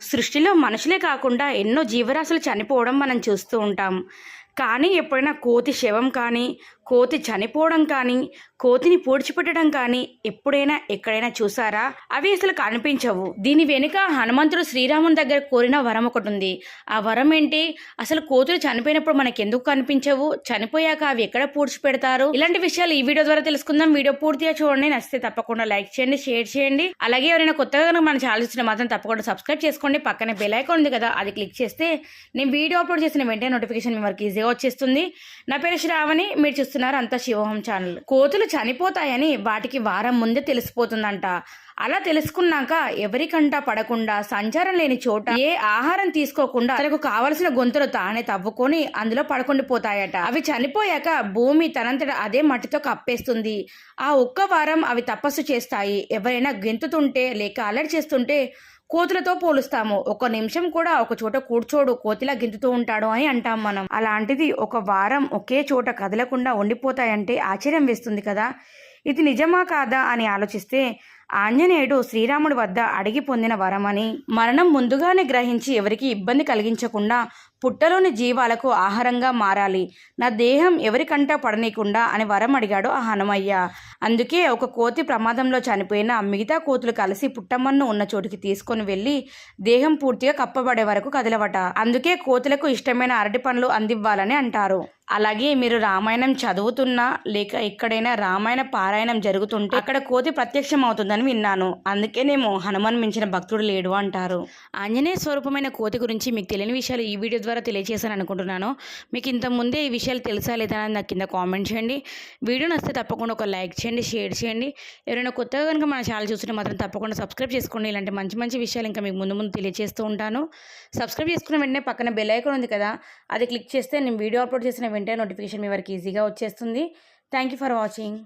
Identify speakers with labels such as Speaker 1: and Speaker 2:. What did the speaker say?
Speaker 1: సృష్టిలో మనుషులే కాకుండా ఎన్నో జీవరాశులు చనిపోవడం మనం చూస్తూ ఉంటాం. కానీ ఎప్పుడైనా కోతి శవం కానీ కోతి చనిపోవడం కానీ కోతిని పూడ్చిపెట్టడం కానీ ఎప్పుడైనా ఎక్కడైనా చూసారా? అవి అసలు కనిపించవు. దీని వెనుక హనుమంతుడు శ్రీరాముని దగ్గర కోరిన వరం ఒకటి ఉంది. ఆ వరం ఏంటి? అసలు కోతులు చనిపోయినప్పుడు మనకి ఎందుకు కనిపించవు? చనిపోయాక అవి ఎక్కడ పూడ్చిపెడతారు? ఇలాంటి విషయాలు ఈ వీడియో ద్వారా తెలుసుకుందాం. వీడియో పూర్తిగా చూడండి. నచ్చితే తప్పకుండా లైక్ చేయండి షేర్ చేయండి. అలాగే ఎవరైనా కొత్తగా కనుక మన ఛానల్ చూసిన మాత్రం తప్పకుండా సబ్స్క్రైబ్ చేసుకోండి. పక్కనే బెల్ ఐకాన్ ఉంది కదా అది క్లిక్ చేస్తే నేను వీడియో అప్లోడ్ చేసిన వెంటనే నోటిఫికేషన్ మీ వరకు ఈజీగా వచ్చేస్తుంది. నా పేరు శ్రావణి. మీరు చూస్తున్నారు అంతా శివహం ఛానల్. కోతులు చనిపోతాయని వాటికి వారం ముందే తెలిసిపోతుందంట. అలా తెలుసుకున్నాక ఎవరికంటా పడకుండా సంచారం లేని చోట ఏ ఆహారం తీసుకోకుండా తనకు కావలసిన గొంతులు తానే తవ్వుకొని అందులో పడుకొని పోతాయట. అవి చనిపోయాక భూమి తనంతట అదే మట్టితో కప్పేస్తుంది. ఆ ఒక్క వారం అవి తపస్సు చేస్తాయి. ఎవరైనా గెంతుతుంటే లేక అలర్ట్ చేస్తుంటే కోతులతో పోలుస్తాము. ఒక నిమిషం కూడా ఒక చోట కూర్చోడు కోతిలా గింతుతూ ఉంటాడు అని అంటాం మనం. అలాంటిది ఒక వారం ఒకే చోట కదలకుండా ఉండిపోతాయంటే ఆశ్చర్యం వేస్తుంది కదా. ఇది నిజమా కాదా అని ఆలోచిస్తే ఆంజనేయుడు శ్రీరాముడి వద్ద అడిగి పొందిన వరమని మరణం ముందుగానే గ్రహించి ఎవరికి ఇబ్బంది కలిగించకుండా పుట్టలోని జీవాలకు ఆహారంగా మారాలి. నా దేహం ఎవరికంటా పడనీయకుండా అని వరం అడిగాడు ఆ హనుమయ్య. అందుకే ఒక కోతి ప్రమాదంలో చనిపోయిన మిగతా కోతులు కలిసి పుట్టమ్మన్ను ఉన్న చోటుకి తీసుకొని వెళ్ళి దేహం పూర్తిగా కప్పబడే వరకు కదలవట. అందుకే కోతులకు ఇష్టమైన అరటి పండ్లు అందివ్వాలని అంటారు. అలాగే మీరు రామాయణం చదువుతున్నా లేక ఎక్కడైనా రామాయణ పారాయణం జరుగుతుంటే అక్కడ కోతి ప్రత్యక్షం అవుతుందని విన్నాను. అందుకేనేమో హనుమాన్ మించిన భక్తుడు లేడు అంటారు. ఆంజనేయ స్వరూపమైన కోతి గురించి మీకు తెలియని విషయాలు ఈ వీడియో ద్వారా తెలియజేశాను అనుకుంటున్నాను. మీకు ఇంత ముందే ఈ విషయాలు తెలుసా లేదా అని నాకు కింద కామెంట్ చేయండి. వీడియో నచ్చితే తప్పకుండా ఒక లైక్ చేయండి షేర్ చేయండి. ఎవరైనా కొత్తగా కనుక మన ఛానల్ చూస్తుంటే మాత్రం తప్పకుండా సబ్స్క్రైబ్ చేసుకోండి. ఇలాంటి మంచి మంచి విషయాలు ఇంకా మీకు ముందు ముందు తెలియజేస్తూ ఉంటాను. సబ్స్క్రైబ్ చేసుకున్న వెంటనే పక్కన బెల్ ఐకాన్ ఉంది కదా అది క్లిక్ చేస్తే నేను వీడియో అప్లోడ్ చేసిన వెంటనే నోటిఫికేషన్ మీ వరకు ఈజీగా వచ్చేస్తుంది. Thank you for watching